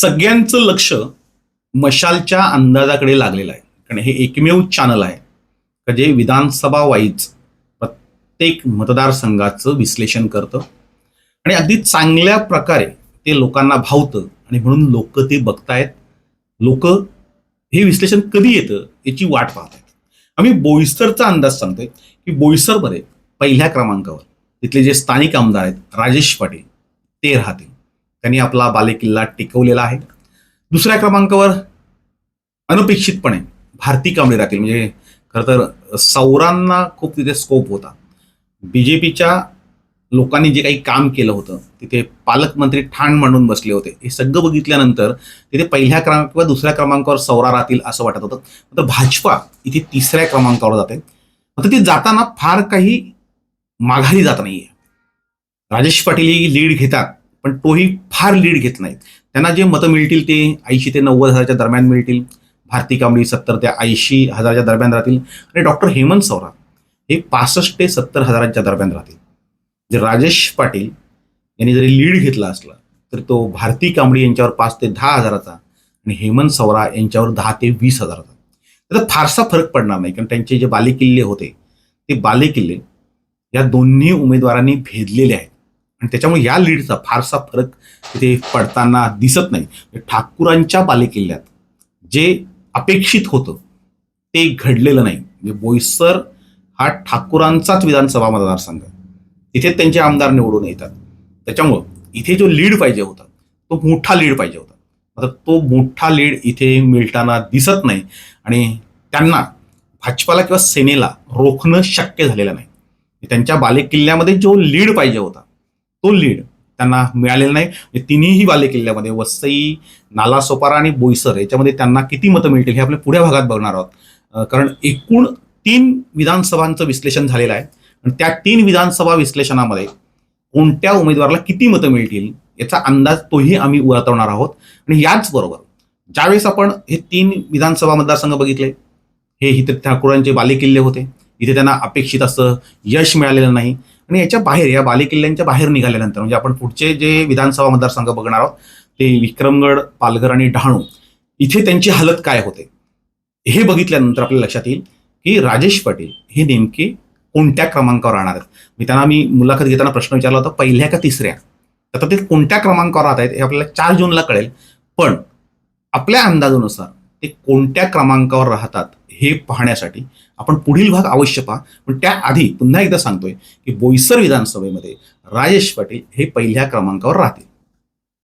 सगळ्यांचं लक्ष मशालच्या अंदाजाकडे लागलेलं आहे. कारण हे एकमेव चॅनल आहे. का जे विधानसभा वाईज प्रत्येक मतदारसंघाचं विश्लेषण करतं. आणि अगदी चांगल्या प्रकारे ते लोकांना भावतं आणि म्हणून लोक ते बघतायत. लोक हे विश्लेषण कधी येतं याची वाट पाहत आहेत आम्ही बोईसरचा अंदाज सांगतोय की बोईसरमध्ये पहिल्या क्रमांकावर तिथले जे स्थानिक आमदार आहेत राजेश पाटील ते राहतील. त्यांनी आपला बालेकिल्ला टिकवलेला आहे. दुसऱ्या क्रमांकावर अनपेक्षितपणे भारती कांबळे राहतील म्हणजे खरं तर सौरांना खूप तिथे स्कोप होता. बी जे पीच्या लोकांनी जे काही काम केलं होतं तिथे पालकमंत्री ठाण मांडून बसले होते. हे सगळं बघितल्यानंतर तिथे पहिल्या क्रमांक किंवा दुसऱ्या क्रमांकावर सौरा राहतील असं वाटत होतं. मात्र भाजपा इथे तिसऱ्या क्रमांकावर जाते. मात्र ती जाताना फार काही माघारी जात नाहीये. राजेश पाटील ही लीड घेतात. पण तोही फार लीड घेत नाहीत. त्यांना जे मतं मिळतील ते ऐंशी ते नव्वद हजारच्या दरम्यान मिळतील. भारती कांबळी सत्तर ते ऐंशी हजाराच्या दरम्यान राहतील. आणि डॉक्टर हेमंत सौरा हे पासष्ट ते सत्तर हजारांच्या दरम्यान राहतील. जे राजेश पाटील यांनी जरी लीड घेतला असला तर तो भारती कांबळी यांच्यावर पाच ते दहा हजाराचा आणि हेमंत सौरा यांच्यावर दहा ते वीस हजाराचा. त्याचा फारसा फरक पडणार नाही कारण त्यांचे जे बालेकिल्ले होते ते बालेकिल्ले या दोन्ही उमेदवारांनी भेदलेले आहेत. आणि त्याच्यामुळे या लीडचा फारसा फरक तिथे पडताना दिसत नाही. म्हणजे ठाकूरांच्या बालेकिल्ल्यात जे अपेक्षित होतं ते घडलेलं नाही. म्हणजे बोईसर हा ठाकूरांचाच विधानसभा मतदारसंघ आहे. तिथे त्यांचे आमदार निवडून येतात. त्याच्यामुळं इथे जो लीड पाहिजे होता तो मोठा लीड पाहिजे होता. आता तो मोठा लीड इथे मिळताना दिसत नाही आणि त्यांना भाजपाला किंवा सेनेला रोखणं शक्य झालेलं नाही. त्यांच्या बालेकिल्ल्यामध्ये जो लीड पाहिजे होता तो लीड त्यांना मिळालेला नाही. म्हणजे तिन्हीही वाले बालेकिल्ल्यामध्ये वसई नालासोपारा आणि बोईसर याच्यामध्ये त्यांना किती मतं मिळतील हे आपले पुढ्या भागात बघणार आहोत. कारण एकूण तीन विधानसभांचं विश्लेषण झालेलं आहे. आणि त्या तीन विधानसभा विश्लेषणामध्ये कोणत्या उमेदवाराला किती मतं मिळतील याचा अंदाज तोही आम्ही वर्तवणार आहोत. आणि याचबरोबर ज्यावेळेस आपण हे तीन विधानसभा मतदारसंघ बघितले हे इथे ठाकूरांचे बालेकिल्ले होते. इथे त्यांना अपेक्षित असं यश मिळालेलं नाही. आणि याच्या बाहेर या बालेकिल्ल्यांच्या बाहेर निघाल्यानंतर म्हणजे आपण पुढचे जे विधानसभा मतदारसंघ बघणार आहोत ते विक्रमगड पालघर आणि डहाणू इथे त्यांची हालत काय होते? हे बघितल्यानंतर आपल्या लक्षात येईल की राजेश पाटील हे नेमके कोणत्या क्रमांकावर राहणार आहेत? मी त्यांना मी मुलाखत घेताना प्रश्न विचारला होता पहिल्या का तिसऱ्या? आता ते कोणत्या क्रमांकावर राहत आहेत हे आपल्याला चार जूनला कळेल. पण आपल्या अंदाजानुसार ते कोणत्या क्रमांकावर राहतात हे पाहण्यासाठी आपण पुढील भाग अवश्य पहा. पण त्याआधी पुन्हा एकदा सांगतोय की बोईसर विधानसभेमध्ये राजेश पाटील हे पहिल्या क्रमांकावर राहतील.